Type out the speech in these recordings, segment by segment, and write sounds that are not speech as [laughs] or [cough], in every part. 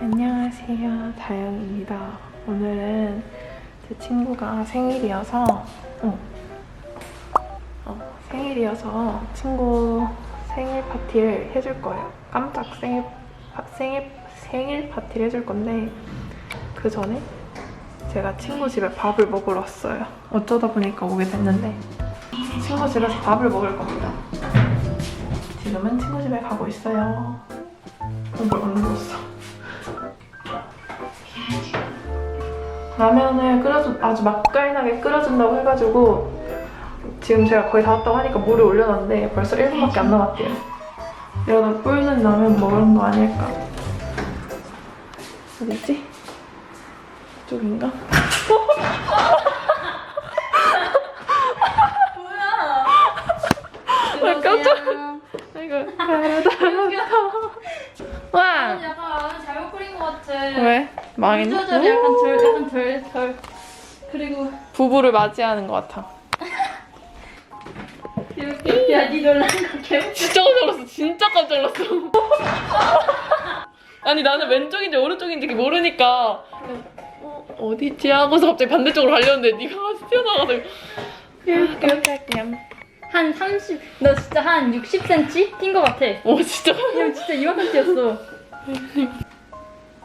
안녕하세요. 다영입니다. 오늘은 제 친구가 생일이어서, 어, 어, 생일이어서 친구 생일 파티를 해줄 거예요. 깜짝 생일, 파- 생일, 생일 파티를 해줄 건데, 그 전에 제가 친구 집에 밥을 먹으러 왔어요. 어쩌다 보니까 오게 됐는데, 친구 집에서 밥을 먹을 겁니다. 지금은 친구 집에 가고 있어요. 어, 뭘안 먹었어. 라면을 끓여준 아주 맛깔나게 끓여준다고 해가지고 지금 제가 거의 다 왔다고 하니까 물을 올려놨는데 벌써 1분밖에 안 남았대요. 이러다 끓는 라면 먹는 거 아닐까? 어디지? 이쪽인가? 아, 깜짝 아이고 다르다. 와 약간 잘못 그린 것 같아. 왜? 망했네? 조절이 약간 덜, 약간 덜, 덜. 그리고 부부를 맞이하는 것 같아. 이렇게 야니 놀란 거 개웃겨. 진짜 깜짝 놀랐어. 진짜 깜짝 놀랐어. 아니 나는 왼쪽인지 오른쪽인지 모르니까 어, 어디지 하고서 갑자기 반대쪽으로 가려는데 네가 이렇게 할게요. 한 30, 너 진짜 한 60cm 뛴것 같아. 오 진짜. 형 진짜 이만큼 뛰었어.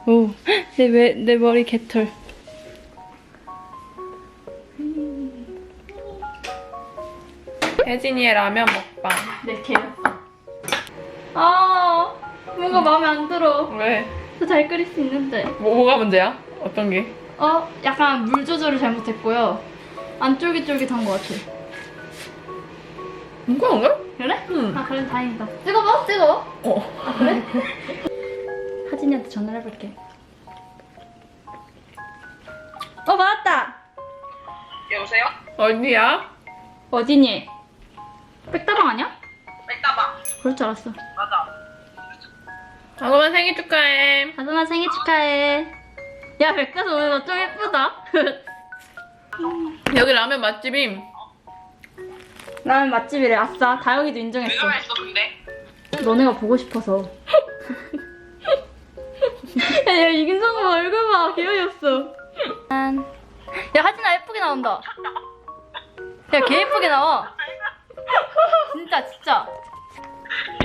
오, 내, 왜, 내 머리 개털. 혜진이의 라면 먹방. 내 개. 아, 뭔가 마음에 안 들어. 왜? 더잘 끓일 수 있는데. 뭐, 뭐가 문제야? 어떤 게? 어, 약간 물 조절을 잘못했고요. 안 쫄깃쫄깃한 것 같아. 뭔가 뭔가? 그래? 응. 아, 그래 다행이다. 찍어봐, 찍어. 어. 아, 그래? [laughs] 전화를 해볼게. 어, 맞았다! 여보세요? 어디야? 어디니? 백다방 아니야? 백다방 그럴 줄 알았어. 맞아 아그만 생일 축하해. 다솜아 생일 축하해. 야, 백다서 오늘 너 좀 예쁘다. [laughs] 여기 라면 맛집임. 라면 맛집이래. 아싸. 다영이도 인정했어. 내가 했어 근데 너네가 보고 싶어서. [laughs] [laughs] 야, 야, 이긴성 얼굴 봐. 개어이었어. 야, 하진아 예쁘게 나온다. 야, 개 예쁘게 나와. 진짜, 진짜.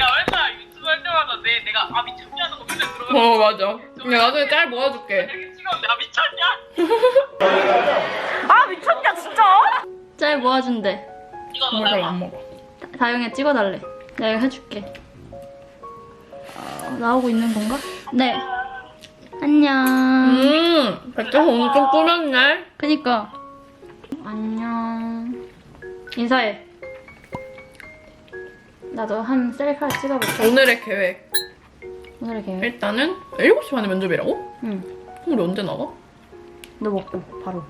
야 얼마 유튜브 할 때마다 내, 내가 아 미쳤냐는 거 맨날 들어가 어 맞아. 야 나중에 짤 모아줄게. 이렇게 찍었는데 아 미쳤냐? [laughs] 아 미쳤냐 진짜? 짤 모아준대. 이거 너 몰라 내가 안 먹어. 다- 다영이 찍어달래. 내가 해줄게. 어, 나오고 있는 건가? 네. 안녕. 음, 백점 오늘 좀 꾸몄네. 그니까. 안녕. 인사해. 나도 한 셀카 찍어볼게. 오늘의 계획. 오늘의 계획. 일단은 7시 반에 면접이라고? 응. 우리 언제 나가? 너 먹고 바로.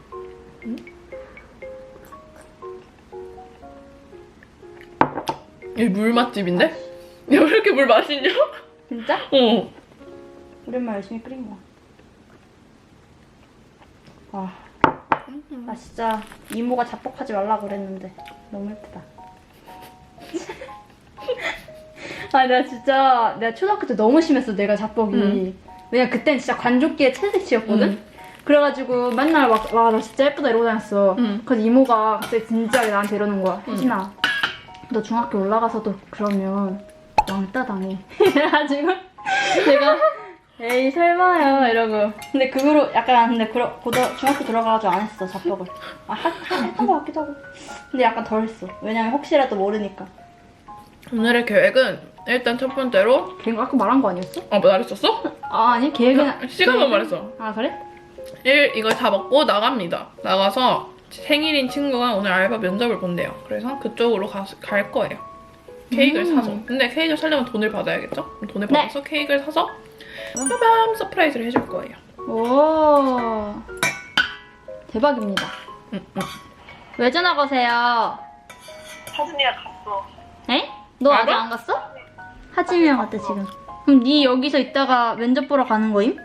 여기 물 맛집인데? 야, [laughs] 왜 이렇게 물 맛있냐? 진짜? 어. 오랜만에 열심히 끓인 거야. 와. 나 진짜 이모가 자뻑하지 말라고 그랬는데 너무 예쁘다. [laughs] 아, 내가 진짜 내가 초등학교 때 너무 심했어. 내가 자뻑이. 음. 왜냐 그땐 진짜 관종기의 최대치였거든. 음. 그래가지고 맨날 막 와 나 진짜 예쁘다 이러고 다녔어. 음. 그래서 이모가 갑자기 진지하게 나한테 이러는 거야. 혜진아, 너 중학교 올라가서도 그러면 왕따 당해. [laughs] 그래가지고 내가 에이 설마요 이러고. 근데 그 후로 약간 근데 그러, 고등 중학교 들어가가지고 안 했어 자뻑을. 아 하, 하- 했던 것 같기도 하고. 근데 약간 덜 했어. 왜냐면 혹시라도 모르니까. 오늘의 계획은 일단 첫 번째로 걔가 아까 말한 거 아니었어? 아, 뭐 말했었어? 아 아니 계획은 시간만 말했어. 아 그래? 1. 이걸 다 먹고 나갑니다. 나가서 생일인 친구가 오늘 알바 면접을 본대요. 그래서 그쪽으로 가, 갈 거예요. 케이크를 음. 사서. 근데 케이크를 사려면 돈을 받아야겠죠? 돈을 네. 받아서 케이크를 사서 빠밤 서프라이즈를 해줄 거예요. 오 대박입니다. 응, 응. 왜 전화 거세요? 사진이랑 갔어 에? 너 아직 알아? 안 갔어? 하진이랑 갔대 지금. 그럼 네 여기서 있다가 면접 보러 가는 거임?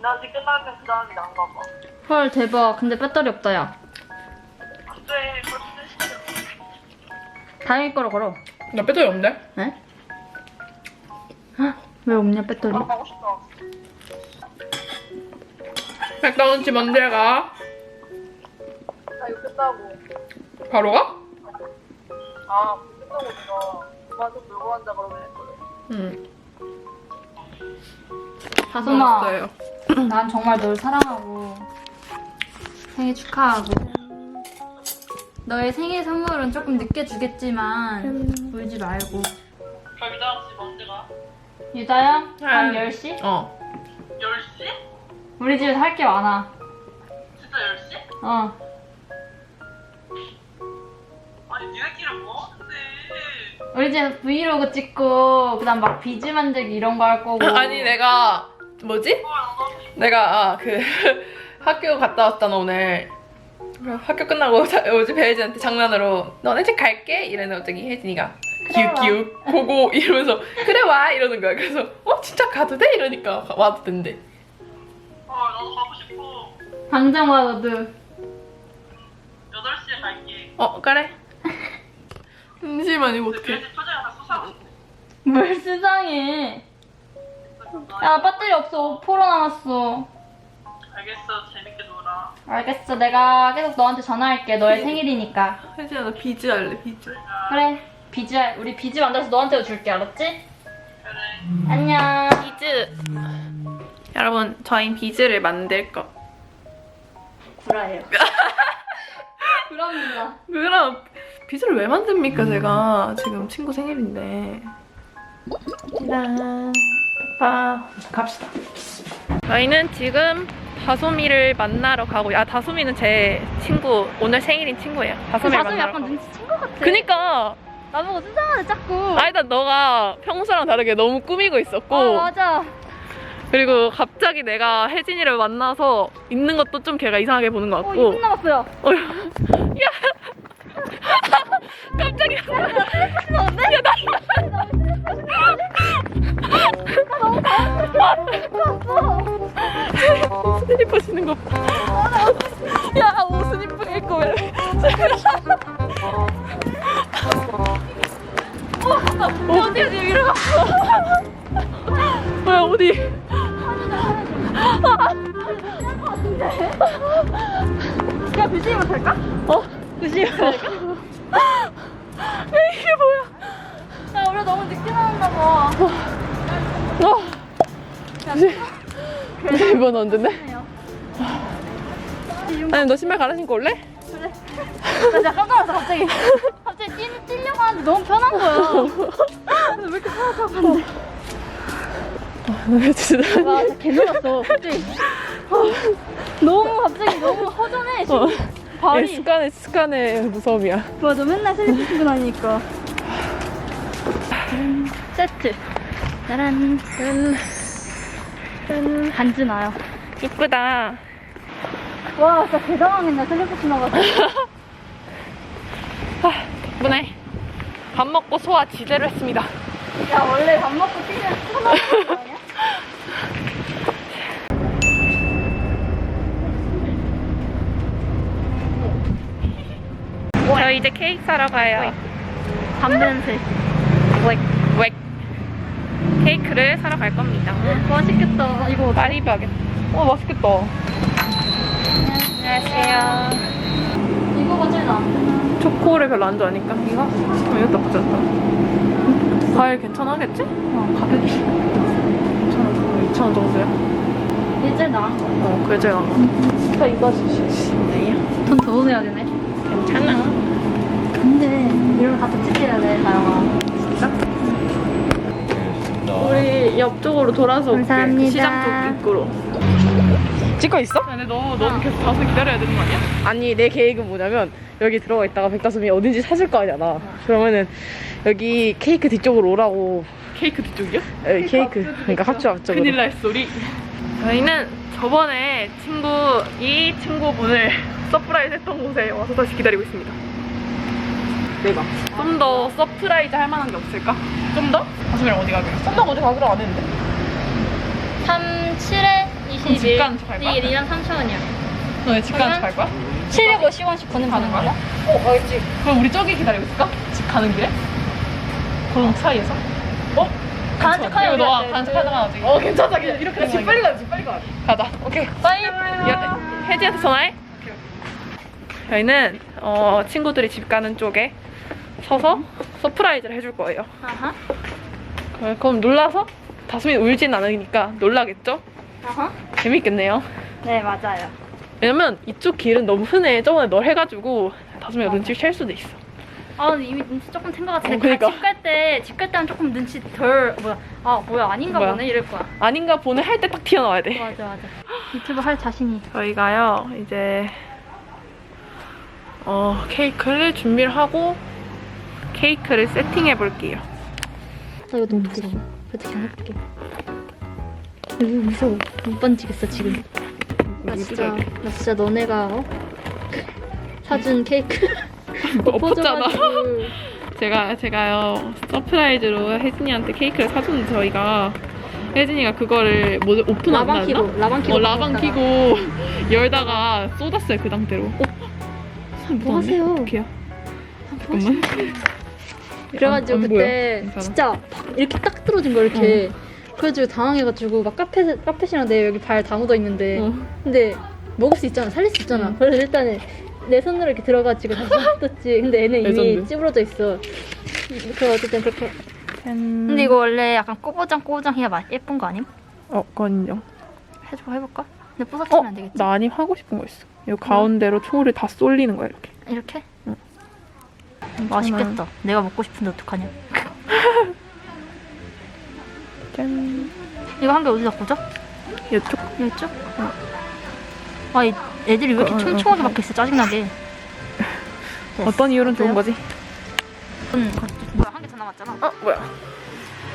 나 아직 끝나면 그 다음에 안 가봐 헐 대박. 근데 배터리 없다 야. 그래 벌써 다행히 거로 걸어. 나 배터리 없는데? 에? 헉, 왜 없냐 배터리? 가고 싶다 맥도날드 언제 가? 나 이거 끝나고. 바로 가? 아, 끝나고 내가 엄마 좀 놀고 간다 그러면 했거든. 응. 다솜아, 알았어요. 난 정말 널 사랑하고 생일 축하하고 너의 생일 선물은 조금 늦게 주겠지만 울지 말고 유다야 한 아. 10시? 어. 10시? 우리 집에 살게 많아 진짜 10시? 어 아니, 니네끼리 뭐 하는데? 우리 집에 브이로그 찍고 그 다음 막 비즈 만들기 이런 거 할 거고 [laughs] 아니 내가 뭐지? 헐, 나도 내가 아, 그 [laughs] 학교 갔다 왔잖아 오늘. 학교 끝나고 자- 어제 배혜진한테 장난으로 너네 집 갈게 이랬는데 갑자기 혜진이가. 기웃기웃 고고 [laughs] 이러면서 그래 와 이러는 거야. 그래서 어 진짜 가도 돼 이러니까 가- 와도 된대. 헐, 나도 가고 싶어. 당장 와 너도 8시에 갈게. 어 그래. [laughs] 잠시만 이거 근데 어떡해. 내집 표정이 다 솟아갔어. 뭘 수상해 야 배터리 없어 5% 남았어 알겠어, 재밌게 놀아. 알겠어 내가 계속 너한테 전화할게 너의 [laughs] 생일이니까 혜진아 나 비즈 할래 비즈. 그래 비즈 할- 우리 비즈 만들어서 너한테도 줄게 알았지? 그래. 안녕 비즈. 여러분 저희 비즈를 만들 거. 구라예요 [laughs] 구라입니다 그럼 비즈를 왜 만듭니까 제가 지금 친구 생일인데. 짠. 빠 갑시다. 저희는 지금 다솜이를 만나러 가고, 아 다솜이는 제 친구 오늘 생일인 친구예요. 다솜이를 만나러 약간 가고. 눈치챈 것 같아 그니까 나보고 수상하네 자꾸 아니다 너가 평소랑 다르게 너무 꾸미고 있었고. 어 맞아. 그리고 갑자기 내가 혜진이를 만나서 있는 것도 좀 걔가 이상하게 보는 것 어 같고. 2분 남았어요. 어, 야. 깜짝이야 [laughs] 야 나. 스니퍼 [laughs] 신는 거. 봐. 언제인데? 아니 너 신발 갈아 신고 올래? 그래 나 진짜 깜짝 놀랐어 갑자기 갑자기 뛰, 뛰려고 하는데 너무 편한 거야 왜 이렇게 편하다고 하는데 나 진짜. 와 진짜 개 놀랐어 갑자기 아, 너무 갑자기 너무 허전해 어. 발이 습관의 습관의 무서움이야. 맞아 맨날 슬리퍼 신고 다니니까 세트 짜란 짠. 짠. 반지 나요 이쁘다. 와 진짜 대단하겠네 슬리퍼 신어가지고 [laughs] 아, 덕분에 밥 먹고 소화 지대로 했습니다. 야 원래 밥 먹고 뛰면 편하는 거 아니야? 저 이제 케이크 사러 가요. 담배냄새 웩. 케이크를 사러 갈 겁니다. 맛있겠다 이거 파리바게. 어 맛있겠다. 안녕하세요. 이거가 제일 나아 초코를 별로 안 좋아하니까 이거? 어, 이것도 나쁘지 않다. 과일 괜찮하겠지? 어, 가격이 2,000원, 2,000원 정도야? 이게 제일 나은 거 어, 그래 제가. 저 이거 주시네요. 돈더 내야 되네 괜찮아. 근데 이런 거 갖다 찍혀야 돼 다영아 우리 옆쪽으로 돌아서 올게. 감사합니다. 그 시장 쪽 입구로. 찍고 있어? 근데 너, 너는 계속 다섯 기다려야 되는 거 아니야? 아니, 내 계획은 뭐냐면, 여기 들어가 있다가 백다솜이 어딘지 찾을 거 아니야. 그러면은, 여기 케이크 뒤쪽으로 오라고. 케이크 뒤쪽이요? 여기 케이크. 그러니까 합주 앞쪽으로. 큰일 날 소리. 저희는 저번에 친구, 이 친구분을 서프라이즈 했던 곳에 와서 다시 기다리고 있습니다. 대박. 좀더 서프라이즈 할 만한 게 없을까? 좀 더? 가슴이랑 어디 가기로? 썸남 어디 가기로 안 했는데? 3, 7에 21집 가는 척할 거야? 이게 2만 3천 원이야 너네 집 가는 척할 거야? 750원씩 보내면 가는 거야? 어, 가겠지. 그럼 우리 저기 기다리고 있을까? 집 가는 길에? 골목 사이에서? 어? 간직하는 이거 너가 게 간직하다가 나중에. 어 괜찮아 그냥 이렇게 집 빨리 가자 집 빨리 가. 가자. 오케이. 빠이. 혜지한테 전화해. 저희는 어, 친구들이 집 가는 쪽에 서서 서프라이즈를 해줄 거예요. 아하. 어, 그럼 놀라서 다솜이 울진 않으니까 놀라겠죠? 아하. 재밌겠네요. 네 맞아요. 왜냐면 이쪽 길은 너무 흔해. 저번에 널 해가지고 다솜이가 눈치를 챌 수도 있어. 아 근데 이미 눈치 조금 챈것 같은데 어, 그러니까. 집 갈 때 집 갈 때는 조금 눈치 덜 뭐야 아 뭐야 아닌가 뭐야? 보네 이럴 거야. 아닌가 보네 할 때 딱 튀어나와야 돼. 맞아 맞아. 유튜브 할 자신이. 저희가요 이제 어 케이크를 준비를 하고 케이크를 세팅해 볼게요. 나 이거 너무 무서워. 어떻게 안 해볼게. 너무 무서워. 못 번지겠어 지금. 나 진짜 나 진짜 너네가 어? 사준 케이크 [laughs] 엎었잖아. 엎어져가지고. 제가 제가요 서프라이즈로 혜진이한테 케이크를 사줬는데 저희가 혜진이가 그거를 뭐 오픈 안 라방? 키고 라방 키고 어 라방. 키고 [laughs] 열다가 쏟았어요 그 상태로. 어? 뭐 하세요? 어떡해요? 잠깐만. 그래가지고 안- 안 그때 보여. 진짜 팍 이렇게 딱 떨어진 거 이렇게 그래가지고 당황해가지고 막 카페 카페시랑 내 여기 발 다 묻어 있는데 어. 근데 먹을 수 있잖아 살릴 수 있잖아 응. 그래서 일단은 내 손으로 이렇게 들어가지고 다시 뜯었지 [laughs] 근데 얘는 이미 레전드. 찌부러져 있어 그래 어쨌든 그렇게 짠. 근데 이거 원래 약간 꼬부장 꼬부장 해야 맛 예쁜 거 아님? 어 그건 인정. 해줘 해볼까? 근데 부서치면 어? 안 되겠지? 나 아님 하고 싶은 거 있어. 이 가운데로 총알이 다 쏠리는 거야 이렇게. 이렇게? 응. 맛있겠다 내가 먹고 싶은데 어떡하냐 [laughs] 짠. 이거 한 개 어디다 꽂아? 이쪽. 이쪽? 아, 이 애들이 왜 이렇게 어, 어, 촘촘하게 어. 박혀있어 짜증나게 [laughs] 어떤 이유는 좋은 거지? 음, 그것도- 뭐야 한 개 더 남았잖아 어 뭐야?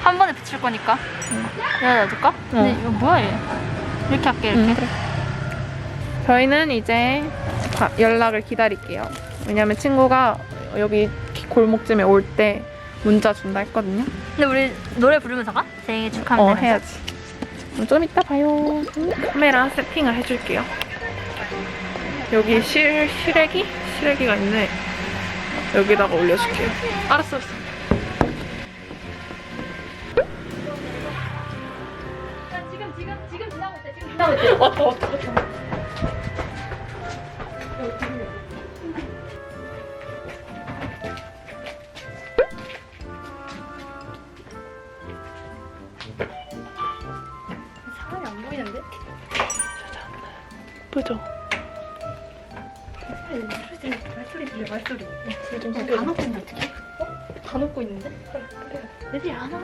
한 번에 붙일 거니까 여기다 놔둘까? 근데 이거 뭐야 얘 이렇게 할게 이렇게 응, 그래. 저희는 이제 가- 연락을 기다릴게요. 왜냐면 친구가 여기 골목쯤에 올 때 문자 준다 했거든요. 근데 우리 노래 부르면서 가? 생일 축하합니다 어 해야지. 그럼 좀 이따 봐요. 카메라 세팅을 해줄게요. 여기 실 실외기 실외기가 있네. 여기다가 올려줄게요. 알았어. 알았어. 지금 지금 지금 지나고 있대 지금 지나고 있대 왔다 왔다 왔다. 예쁘죠? 말소리 들려 말소리 좀다 놓고 있는데 어떡해? 어? 다 놓고 있는데? 애들이 안 와.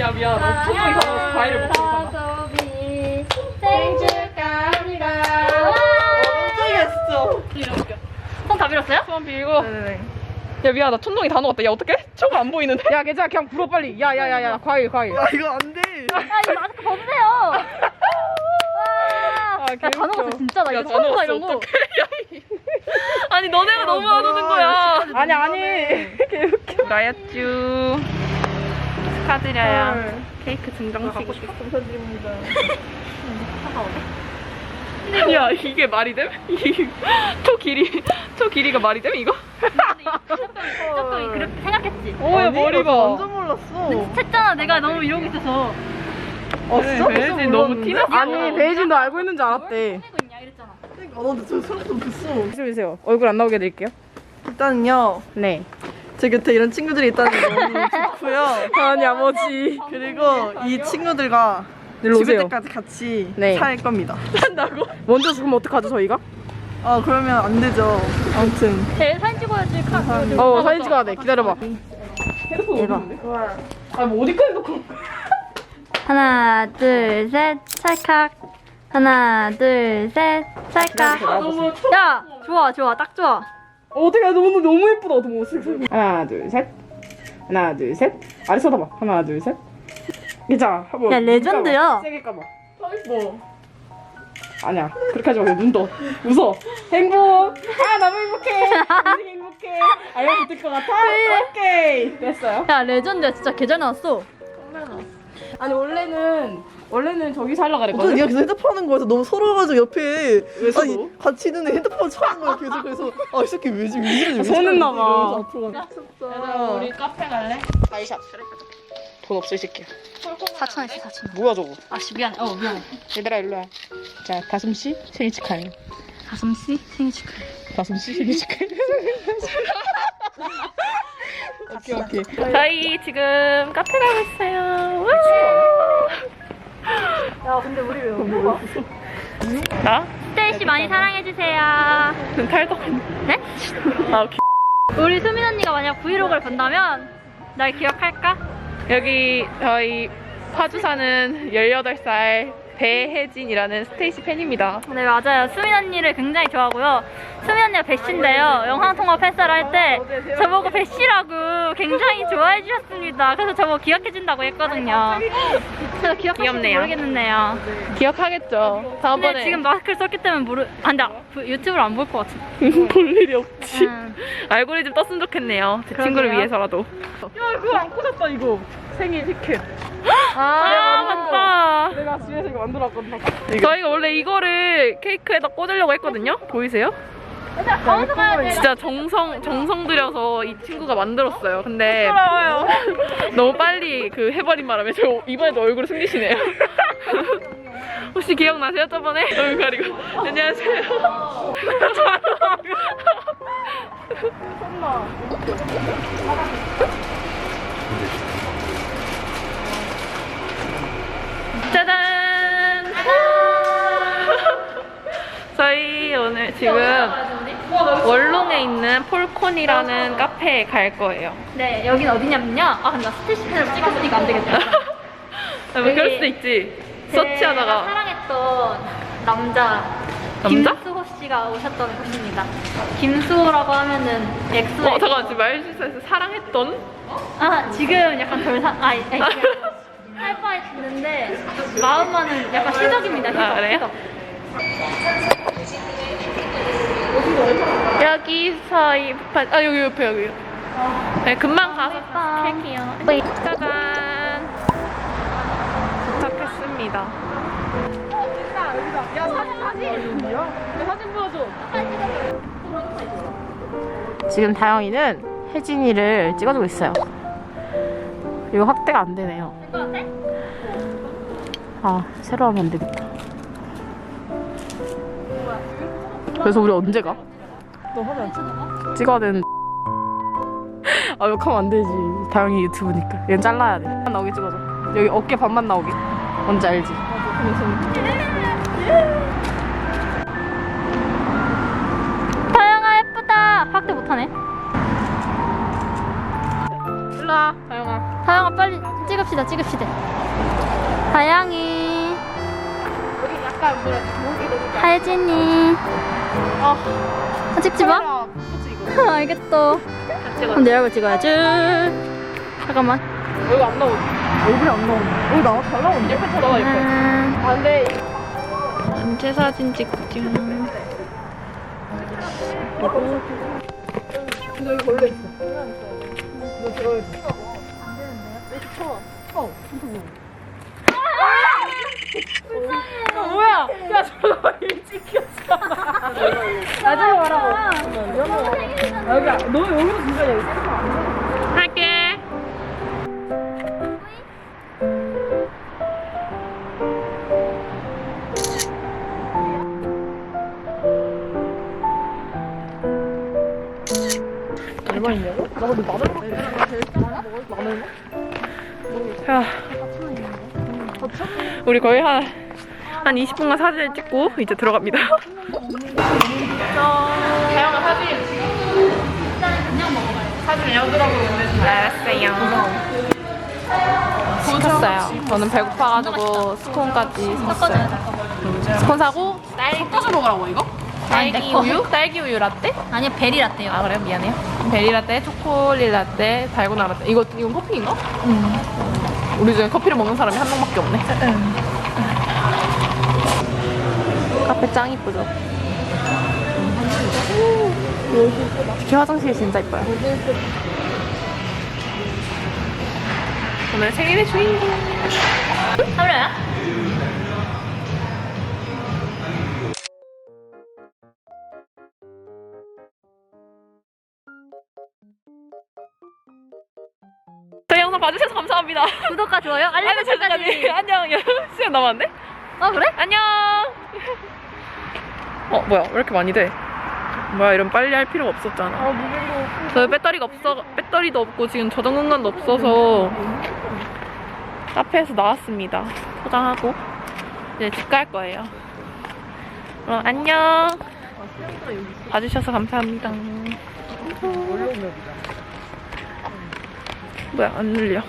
야 미안. 초롱이 가서 과일을 먹고 있잖아. 사소비 생일 축하합니다. 깜짝이야 손다 빌었어요? 손 빌고. 야 미안 나 촌동이 다 녹았다. 야 어떡해? 초가 안 보이는데? 야 괜찮아 그냥 불어 빨리 야야야야 과일 과일 야 이거 안 돼. 아 이거 마스크 벗으세요. 와. 아, 야, 다. 녹았어 진짜 나 야, 이거 다 처음 봐 녹았어, 이런 거. 어떡해. 아니 너네가 너무 안 오는 거야. 아니 아니 [laughs] 나야쭈 축하드려요. 케이크 증정식. 감사드립니다 [laughs] 야 이게 말이 됨? 이 초 길이 초 길이가 말이 됨 이거? 조금 그렇게 생각했지. 오야 머리 봐. 완전 몰랐어. 했잖아 내가 너무 이러고 있어서. 어, 배지 너무 티났어. 아니 베이진도 알고 있는 줄 알았대 하고 있냐 이랬잖아. 아 나도 저 소름 돋았어. 조심해주세요 얼굴 안 나오게 해드릴게요 일단은요. 네 제 곁에 이런 친구들이 있다는 게 너무 좋고요. 아니 아버지 그리고 이 친구들과 일로 죽을 오세요 때까지 같이 네. 살 겁니다. 한다고? [laughs] 먼저 죽으면 어떡하죠 저희가? 아 그러면 안 되죠. 아무튼 제 사진 찍어야지. 카. 어 사진 찍어야 돼 기다려봐 대박. 아뭐 어디까지 놓고? 하나 둘셋 찰칵. 하나 둘셋 찰칵. 너무 야 좋아 좋아 딱 좋아. 어떻게 너무 너무 예쁘다 너무 하나 둘 셋 하나 둘 셋 아래 쳐다봐 하나 둘 셋 괜찮아 한번 야, 레전드야. 세게 까봐 뭐 아니야 그렇게 하지 말고 눈 떠. 웃어. 행복. 아 너무 행복해. 행복해. 알면 붙을 것 같아? 오케이 됐어요. 야 레전드야 진짜 계절 나왔어. 아니 원래는 원래는 하려고 어떤 그랬거든. 얘가 계속 핸드폰 하는 거여서 너무 서러워가지고 옆에? 아니 같이 있는데 핸드폰 차는 거야 계속 그래서 아이 새끼 왜 지금 왜 이러지 왜 서운했나 저러지? 봐. 이러면서 앞으로 가 우리 카페 갈래? 아이샵. 돈 없어 이 새끼야. 4천 원씩 4천 원. 뭐야 저거? 아씨 미안. 어 미안해. 얘들아 일로 와. 자 다솜씨 생일 축하해. 다솜 씨 생일 축하해. 다솜씨 생일 축하해. [laughs] 오케이 오케이. 저희 지금 카페 가고 있어요. 야 근데 우리 왜 뭐? 나? 스테이 씨 많이 사랑해 주세요. 탈덕. 네? 아, 오케이. 우리 수민 언니가 만약 브이로그를 본다면 날 기억할까? 여기 저희 파주 사는 18살 배혜진이라는 스테이시 팬입니다. 네 맞아요. 수민 언니를 굉장히 좋아하고요. 수민 언니가 배씨인데요. 영상 통화 패스를 할 때 저보고 배씨라고 굉장히 좋아해 주셨습니다. 그래서 저보고 기억해 준다고 했거든요. 그래서 기억하실지 귀엽네요. 모르겠는데요. 기억하겠죠. 근데 다음번에 지금 마스크를 썼기 때문에 모르. 아, 근데 부- 유튜브를 안 볼 것 같아. [laughs] 볼 일이 없지. 음. 알고리즘 떴으면 좋겠네요. 제 친구를 그러게요. 위해서라도. 야 그거 안 꽂았다 이거. 생일 티켓. 아, 맞다. 내가 집에서 이거 만들었거든. 저희가 원래 이거를 케이크에다 꽂으려고 했거든요. 보이세요? 진짜 정성 정성 들여서 이 친구가 만들었어요. 근데 너무 빨리 그 해버린 바람에 저 이번에도 얼굴 숨기시네요. [laughs] 혹시 기억나세요? 저번에 얼굴 가리고 안녕하세요. [laughs] 짜잔! [laughs] 저희 오늘 지금 월롱에 있는 폴콘이라는 카페에 갈 거예요. 네, 여긴 어디냐면요. 아, 근데 나 스테이션으로 찍었으니까 안 되겠다. [laughs] 아, 뭐 그럴 수도 있지. 서치하다가 사랑했던 남자, 남자? 김수호 씨가 오셨던 곳입니다. 김수호라고 하면은 엑소. 어 잠깐 지금 말실수해서 사랑했던 아 지금 약간 덜 사. 아, 아니, 아니, [laughs] 할 뻔했는데 마음만은 약간 시적입니다. 시적. 아, 그래요? 여기서 이 판- 아 여기 옆에 여기. 네 금방 가서 예뻐. 캘게요. 짜잔. 도착했습니다. 야 사진 사진. 야 사진 보여줘. 지금 다영이는 혜진이를 찍어주고 있어요. 이거 확대가 안 되네요. 아 새로 하면 안 되겠다. 그래서 우리 언제 가? 너 화면 안 찍어? 찍어야 되는데. [laughs] 아 욕하면 안 되지. 다영이 유튜브니까. 얘는 잘라야 돼. 나오게 찍어줘. 여기 어깨 반만 나오게. 뭔지 알지? 다영아 예쁘다. 확대 못하네. 일로 와, 다영아. 다영아 빨리 찍읍시다. 찍읍시다. 다영이. [laughs] 여기 하예진이. 어. 아, 찍지 마. 이거. 알겠어. 그럼 내 얼굴 찍어야지. 잠깐만. 얼굴 안 나오지? 얼굴이 안 나오네. 얼굴 나와 잘 나오는데? 옆에 쳐다봐 옆에. 음, 안 돼. 단체 사진 찍중. 근데 여기 벌레 있어. 너 들어야지. 어, 뭐야? 야, 왜 찍혔어? 나중에 말하고. 아, 여기, 너 여기서 진짜 여기 할게. 얼마 있냐고? 나 근데 만원 만원 야. 우리 거의 한, 한 20분간 사진을 찍고 이제 들어갑니다. 다영아 사진. 사진 보내주세요. 알았어요. 시켰어요. 저는 배고파가지고 스콘까지 샀어요. 스콘 사고 딸기 먹으라고 이거? 딸기 우유? [laughs] 딸기 우유 라떼? 아니요 베리 라떼요. 아 그래요? 미안해요. 베리 라떼, 초콜릿 라떼, 달고나 라떼. 이거 이건 커피인가? 응. 우리 중에 커피를 먹는 사람이 한 명밖에 없네. 카페 짱 이쁘죠? 특히 화장실이 진짜 이뻐요. 오늘 생일의 주인공. 하루야? 저희 영상 봐주셔서 감사합니다. 구독과 좋아요, 알림 설정까지. 안녕. [laughs] 시간 남았는데? 아 그래? 안녕. 어 뭐야 왜 이렇게 많이 돼? 뭐야 이런 빨리 할 필요가 없었잖아. 아 무빙도 저 배터리가 없어 배터리도 없고 지금 저장 공간도 없어서 카페에서 나왔습니다. 포장하고 이제 집 갈 거예요. 그럼 안녕. 봐주셔서 감사합니다. 뭐야 안 눌려.